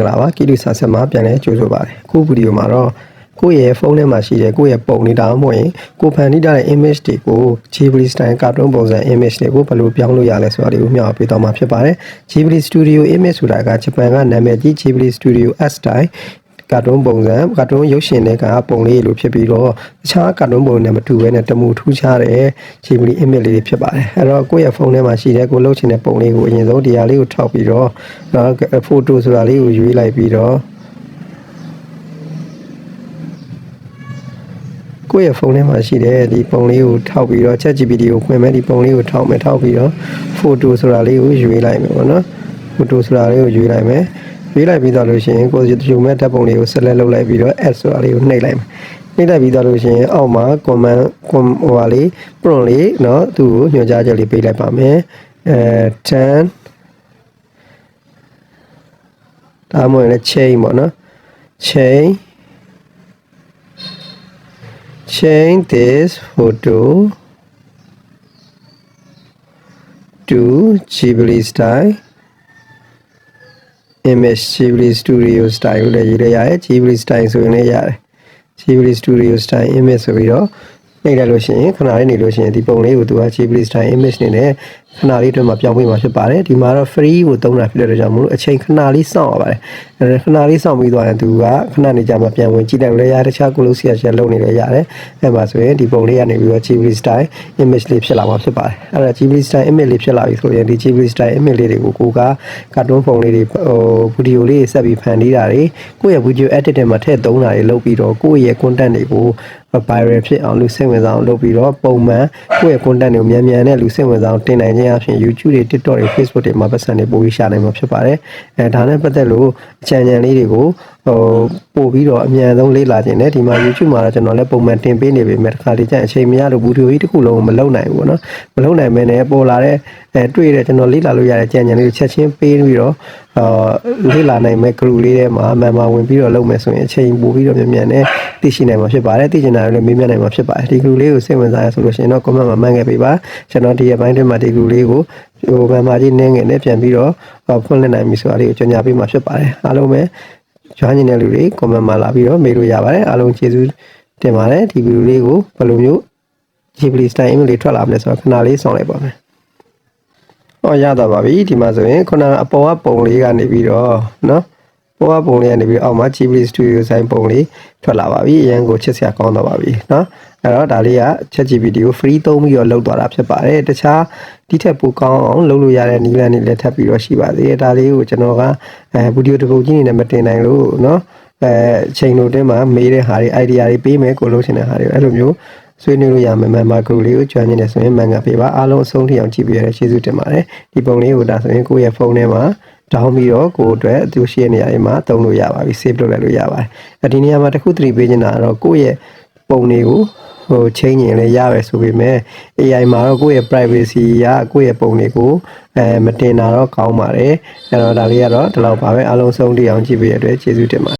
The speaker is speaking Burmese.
္ဂလာပါကိတုဆာဆက်မှာပြန်လဲကြိုဆိုပါရစေအခုဗီဒီယိုမှာတော့ကိုယ့်ရဲ့ဖုန်းထဲမှာရှိတဲ့ကိုယ့်ရဲ့ပုံနေတာမှမဟုတ်ရင်ကိုဖန်တီးထားတဲ့ image တွေကို Ghibli style cartoon ပုံစံ image တွေကိုဘယ်လိုပြောင်းလို့ရလဲဆိုတာလေးကိုမျှဝေပေးတော့မှာဖြစ်ပါတယ် Ghibli Studio image ဆိုတာကဂျပန်ကနာမည်ကြီး Ghibli Studio S style ကာတွန်းပုံစံကာတွန်းရုပ်ရှင်တွေကပုံလေးလိုဖြစ်ပြီးတော့တခြားကာတွန်းပုံနဲ့မတူဘဲနဲ့တမူထူးခြားတဲ့ Ghibli image လေးတွေဖြစ်ပါတယ်အဲ့တော့ကိုယ့်ရဲ့ဖုန်းထဲမှာရှိတဲ့ကိုလှုပ်ချင်တဲ့ပုံလေးကိုအရင်ဆုံးဒီဟာလေးကိုထောက်ပြီးတော့နော် photo ဆိုတာလေးကိုရွေးလိုက်ပြီးတော့ကိုယ့်ရဲ့ဖုန်းထဲမှာရှိတဲ့ဒီပုံလေးကိုထောက်ပြီးတော့ ChatGPT ကိုဖွင့်မယ်ဒီပုံလေးကိုထောက်မယ်ထောက်ပြီးတော့ photo ဆိုတာလေးကိုရွေးလိုက်မယ်ပေါ့နော် photo ဆိုတာလေးကိုရွေးလိုက်မယ် ရွေးလိုက်ပြီးတော့လို့ရှိရင်ကိုယ်ယူမဲ့ဓာတ်ပုံလေးကို select လုပ်လိုက်ပြီးတော့ add ဆိုတာလေးကိုနှိပ်လိုက်မယ်နှိပ်လိုက်ပြီးတော့လို့ရှိရင်အောက်မှာ comment ဟိုဟာလေး prompt လေးเนาะသူ့ကိုညွှန်ကြားချက်လေးပေးလိုက်ပါမယ်အဲ10ဒါမှမဟုတ်လည်း chain ပေါ့နော် chain chain this photo to Ghibli style image Ghibli Studio style လို့လည်းရေးလိုက်ရတယ် Ghibli style ဆိုရင်လည်းရတယ် Ghibli Studio style image ဆိုပြီးတော့ နှိပ်လိုက်လို့ရှိရင်ခဏလေးနေလို့ရှိရင်ဒီပုံလေးကိုသူက Ghibli style image နေနဲ့ခဏလေးအတွင်းမှာပြောင်းပေးမှာဖြစ်ပါတယ်ဒီမှာတော့ free ကိုသုံးတာဖြစ်တဲ့အတွက်ကြောင့်မလို့အချိန်ခဏလေးစောင့်ရပါတယ်အဲခဏလေးစောင့်ပြီးသွားရင်သူကခဏနေကြမှာပြန်ဝင်ကြည့်လိုက်လို့ရတယ်တခြားကိုလို့ဆီယာဆီယာလုပ်နေလည်းရတယ်အဲမှာဆိုရင်ဒီပုံလေးကနေပြီးတော့ Ghibli style image လေးဖြစ်လာမှာဖြစ်ပါတယ်အဲ့ဒါ Ghibli style image လေးဖြစ်လာပြီဆိုရင်ဒီ Ghibli style image လေးတွေကိုကိုကကာတွန်းပုံလေးတွေဟိုဗီဒီယိုလေးဆက်ပြီးဖန်တီးတာတွေကိုယ့်ရဲ့ video edit တွေမှာထည့်သုံးတာတွေလုပ်ပြီးတော့ကိုယ့်ရဲ့ content တွေကို viral ဖြစ်အောင်လူစိတ်ဝင်စားအောင်လုပ်ပြီးတော့ပုံမှန်ကိုယ့်ရဲ့ content တွေကိုမြန်မြန်နဲ့လူစိတ်ဝင်စားအောင်တင်နိုင်ခြင်းအပြင် YouTube တွေ TikTok တွေ Facebook တွေမှာပတ်စံတွေပို့ပြီးရှာနိုင်မှာဖြစ်ပါတယ်အဲဒါနဲ့ပတ်သက်လို့အချမ်းချမ်းလေးတွေကိုဟိုပို့ပြီးတော့အမြန်ဆုံးလေ့လာခြင်းနဲ့ဒီမှာ YouTube မှာတော့ကျွန်တော်လည်းပုံမှန်တင်ပေးနေပေမဲ့တစ်ခါတည်းကျရင်အချိန်မရလို့ဗီဒီယိုကြီးတစ်ခုလုံးကိုမလုပ်နိုင်ဘူးပေါ့နော်မလုပ်နိုင်မဲနဲ့ပေါ်လာတဲ့အဲတွေ့တဲ့ကျွန်တော်လေ့လာလို့ရတဲ့ကြံကြံလေးကိုချက်ချင်းပေးပြီးတော့အာလေ့လာနိုင်မဲ့ group လေးထဲမှာအမှန်မှဝင်ပြီးတော့လုပ်မယ်ဆိုရင်အချိန်ပိုပြီးတော့မြန်မြန်နဲ့သိရှိနိုင်မှာဖြစ်ပါတယ်သိချင်တာတွေလည်းမေးမြန်းနိုင်မှာဖြစ်ပါတယ်ဒီ group လေးကိုစိတ်ဝင်စားရဆိုလို့ရှိရင်တော့ comment မှာမှတ်ခဲ့ပေးပါကျွန်တော်ဒီရက်ပိုင်းတွင်းမှာဒီ group လေးကိုဟိုမှန်မှကြီးနင်းငယ်နဲ့ပြန်ပြီးတော့ဖွင့်လှစ်နိုင်ပြီဆိုတာလေးကိုကြေညာပေးမှာဖြစ်ပါတယ်အားလုံးပဲကျွမ်းကျင်တဲ့လူတွေ comment မှာလာပြီးတော့မေးလို့ရပါတယ်အားလုံးကျေးဇူးတင်ပါတယ်ဒီဗီဒီယိုလေးကိုဘယ်လိုမျိုး Ghibli style image လေးထွက်လာမလဲဆိုတော့ခဏလေးစောင့်လိုက်ပါမယ်။ ဟောရတော့ပါပြီဒီမှာဆိုရင်ခုနကအပေါ်ကပုံလေးကနေပြီးတော့နော်ပေါ်ကပုံလေးကနေပြီးတော့အောက်မှာ Ghibli Studio ဆိုင်ပုံလေးထွက်လာပါပြီအရင်ကိုချစ်စရာကောင်းတော့ပါပြီနော်အဲ့တော့ဒါလေးက ChatGPT ကို free သုံးပြီးတော့လုပ်သွားတာဖြစ်ပါတယ်တခြားဒီထက်ပိုကောင်းအောင်လုပ်လို့ရတဲ့နည်းလမ်းတွေလည်းထပ်ပြီးတော့ရှိပါသေးတယ်ဒါလေးကိုကျွန်တော်ကအဲဗီဒီယိုတစ်ပုဒ်ကြီးနေနဲ့မတင်နိုင်လို့နော်အဲချိန်လိုတင်းမှာမေးတဲ့ဟာတွေ idea တွေပေးမယ်ကိုလုပ်ချင်တဲ့ဟာတွေအဲ့လိုမျိုး ဆွေးနွေးလို့ရမယ်မန်မာဂရုလေးကိုကြွမ်းနေတယ်ဆိုရင်မန်ကပေးပါအားလုံးအဆုံးထိအောင်ကြည့်ပြရတဲ့ကျေးဇူးတင်ပါတယ်ဒီပုံလေးကိုဒါဆိုရင်ကိုယ့်ရဲ့ဖုန်းထဲမှာတောင်းပြီးတော့ကိုယ်အတွက်အတူရှိတဲ့နေရာတွေမှာသုံးလို့ရပါပြီ save လုပ်လိုက်လို့ရပါတယ်အဲဒီနေရာမှာတစ်ခုသတိပေးချင်တာကတော့ကိုယ့်ရဲ့ပုံတွေကိုဟိုချိန်ရင်လည်းရပဲဆိုပေမဲ့ AI မှာတော့ကိုယ့်ရဲ့ privacy ကကိုယ့်ရဲ့ပုံတွေကိုအဲမတင်တာတော့ကောင်းပါတယ်အဲ့တော့ဒါလေးကတော့ဒီလောက်ပါပဲအားလုံးဆုံးထိအောင်ကြည့်ပေးရတဲ့အတွက်ကျေးဇူးတင်ပါတယ်